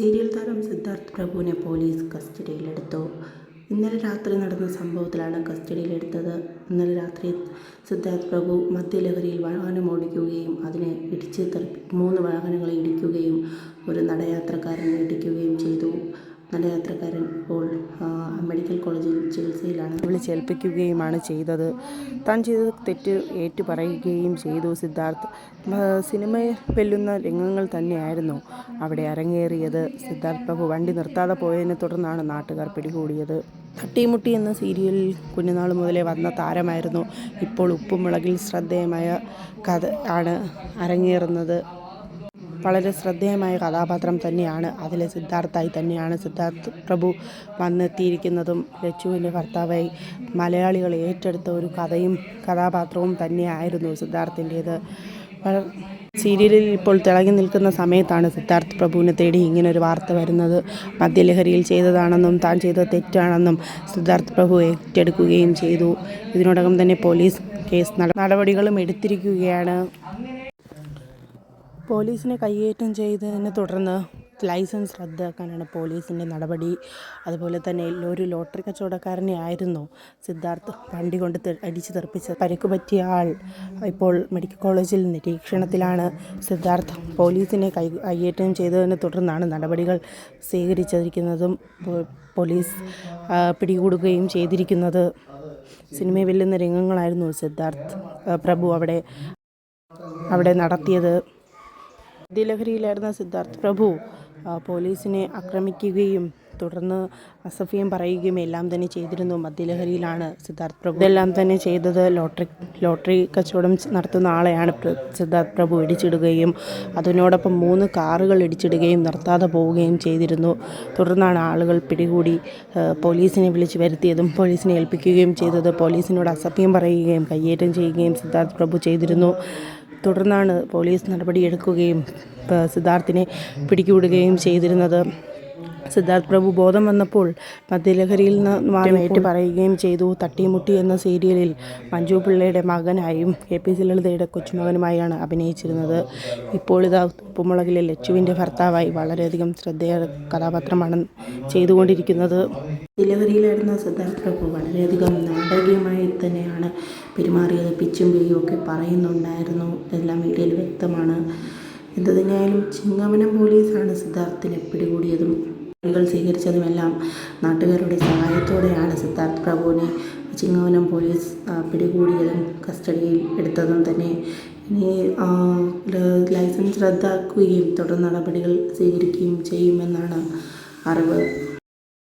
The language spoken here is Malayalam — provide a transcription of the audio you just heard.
സീരിയൽ താരം സിദ്ധാർത്ഥ് പ്രഭുവിനെ പോലീസ് കസ്റ്റഡിയിലെടുത്തു. ഇന്നലെ രാത്രി നടന്ന സംഭവത്തിലാണ് കസ്റ്റഡിയിലെടുത്തത്. ഇന്നലെ രാത്രി സിദ്ധാർത്ഥ് പ്രഭു മദ്യലഹരിയിൽ വാഹനം ഓടിക്കുകയും അതിനെ ഇടിച്ച് തെറിപ്പി മൂന്ന് വാഹനങ്ങളെ ഇടിക്കുകയും ഒരു നടയാത്രക്കാരനെ ഇടിക്കുകയും ചെയ്തു. നടയാത്രക്കാരൻ ഇപ്പോൾ മെഡിക്കൽ കോളേജിൽ ചികിത്സയിലാണ്. വിളിച്ചേൽപ്പിക്കുകയുമാണ് ചെയ്തത്. താൻ ചെയ്ത തെറ്റ് ഏറ്റുപറയുകയും ചെയ്തു. സിദ്ധാർത്ഥ് സിനിമയെ വെല്ലുന്ന രംഗങ്ങൾ തന്നെയായിരുന്നു അവിടെ അരങ്ങേറിയത്. സിദ്ധാർത്ഥ് പ്രഭു വണ്ടി നിർത്താതെ പോയതിനെ തുടർന്നാണ് നാട്ടുകാർ പിടികൂടിയത്. തട്ടിമുട്ടി എന്ന സീരിയലിൽ കുഞ്ഞുനാൾ മുതലേ വന്ന താരമായിരുന്നു. ഇപ്പോൾ ഉപ്പും മുളകിൽ ശ്രദ്ധേയമായ കഥ ആണ് അരങ്ങേറുന്നത്. വളരെ ശ്രദ്ധേയമായ കഥാപാത്രം തന്നെയാണ്. അതിലെ സിദ്ധാർത്ഥായി തന്നെയാണ് സിദ്ധാർത്ഥ് പ്രഭു വന്നെത്തിയിരിക്കുന്നതും ലച്ചുവിന്റെ ഭർത്താവായി മലയാളികൾ ഏറ്റെടുത്ത ഒരു കഥയും കഥാപാത്രവും തന്നെയായിരുന്നു സിദ്ധാർത്ഥിന്റേത്. സീരിയലിൽ ഇപ്പോൾ തിളങ്ങി നിൽക്കുന്ന സമയത്താണ് സിദ്ധാർത്ഥ് പ്രഭുവിനെ തേടി ഇങ്ങനൊരു വാർത്ത വരുന്നത്. മദ്യലഹരിയിൽ ചെയ്തതാണെന്നും താൻ ചെയ്ത തെറ്റാണെന്നും സിദ്ധാർത്ഥ് പ്രഭു ഏറ്റെടുക്കുകയും ചെയ്തു. ഇതിനോടകം തന്നെ പോലീസ് കേസ് നട- നടപടികളും എടുത്തിരിക്കുകയാണ്. പോലീസിനെ കയ്യേറ്റം ചെയ്തതിനെ തുടർന്ന് ലൈസൻസ് റദ്ദാക്കാനാണ് പോലീസിന്റെ നടപടി. അതുപോലെ തന്നെ ഒരു ലോട്ടറി കച്ചവടക്കാരനെ ആയിരുന്നു സിദ്ധാർത്ഥ് വണ്ടി കൊണ്ട് അടിച്ച് തെറിപ്പിച്ച് പരിക്ക് പറ്റിയ ആൾ ഇപ്പോൾ മെഡിക്കൽ കോളേജിൽ നിരീക്ഷണത്തിലാണ്. സിദ്ധാർത്ഥ് പോലീസിനെ കൈ കയ്യേറ്റം ചെയ്തതിനെ തുടർന്നാണ് നടപടികൾ സ്വീകരിച്ചിരിക്കുന്നതും പോലീസ് പിടികൂടുകയും ചെയ്തിരിക്കുന്നത്. സിനിമയിൽ വെല്ലുന്ന രംഗങ്ങളായിരുന്നു സിദ്ധാർത്ഥ് പ്രഭു അവിടെ അവിടെ നടത്തിയത്. മദ്യലഹരിയിലായിരുന്ന സിദ്ധാർത്ഥ് പ്രഭു പോലീസിനെ ആക്രമിക്കുകയും തുടർന്ന് അസഫിയും പറയുകയും എല്ലാം തന്നെ ചെയ്തിരുന്നു. മദ്യലഹരിയിലാണ് സിദ്ധാർത്ഥ് പ്രഭു. ഇതെല്ലാം തന്നെ ചെയ്തത് ലോട്ടറി ലോട്ടറി കച്ചവടം നടത്തുന്ന ആളെയാണ് സിദ്ധാർത്ഥ് പ്രഭു ഇടിച്ചിടുകയും അതിനോടൊപ്പം മൂന്ന് കാറുകൾ ഇടിച്ചിടുകയും നിർത്താതെ പോവുകയും ചെയ്തിരുന്നു. തുടർന്നാണ് ആളുകൾ പിടികൂടി പോലീസിനെ വിളിച്ചു വരുത്തിയതും പോലീസിനെ ഏൽപ്പിക്കുകയും ചെയ്തത്. പോലീസിനോട് അസഭ്യം പറയുകയും കയ്യേറ്റം ചെയ്യുകയും സിദ്ധാർത്ഥ് പ്രഭു ചെയ്തിരുന്നു. തുടർന്നാണ് പോലീസ് നടപടിയെടുക്കുകയും സിദ്ധാർത്ഥിനെ പിടികൂടുകയും ചെയ്തിരുന്നത്. സിദ്ധാർത്ഥ് പ്രഭു ബോധം വന്നപ്പോൾ മദ്യലഹരിയിൽ നിന്ന് മാറിയേറ്റ് പറയുകയും ചെയ്തു തട്ടിമുട്ടി എന്ന സീരിയലിൽ മഞ്ജു പിള്ളയുടെ മകനായും കെ പി സി ലളിതയുടെ കൊച്ചുമകനുമായാണ് അഭിനയിച്ചിരുന്നത്. ഇപ്പോൾ ഇതാ ഉപ്പുമുളകിലെ ലച്ചുവിന്റെ ഭർത്താവായി വളരെയധികം ശ്രദ്ധേയ കഥാപാത്രമാണ് ചെയ്തുകൊണ്ടിരിക്കുന്നത്. ഡെലിവറിയിലായിരുന്ന സിദ്ധാർത്ഥ് പ്രഭു വളരെയധികം നാടകീയമായി തന്നെയാണ് പെരുമാറിയത്. പിച്ചും പേയും ഒക്കെ പറയുന്നുണ്ടായിരുന്നു. എല്ലാം വീഡിയോയിൽ വ്യക്തമാണ്. എന്തതിനായാലും തന്നെയായാലും ചിങ്ങവനം പോലീസാണ് സിദ്ധാർത്ഥിനെ പിടികൂടിയതും നടപടികൾ സ്വീകരിച്ചതുമെല്ലാം നാട്ടുകാരുടെ സഹായത്തോടെയാണ് സിദ്ധാർത്ഥ് പ്രഭുവിനെ ചിങ്ങവനം പോലീസ് പിടികൂടിയതും കസ്റ്റഡിയിൽ എടുത്തതും തന്നെ. ഇനി ലൈസൻസ് റദ്ദാക്കുകയും തുടർ നടപടികൾ സ്വീകരിക്കുകയും ചെയ്യുമെന്നാണ് അറിവ്.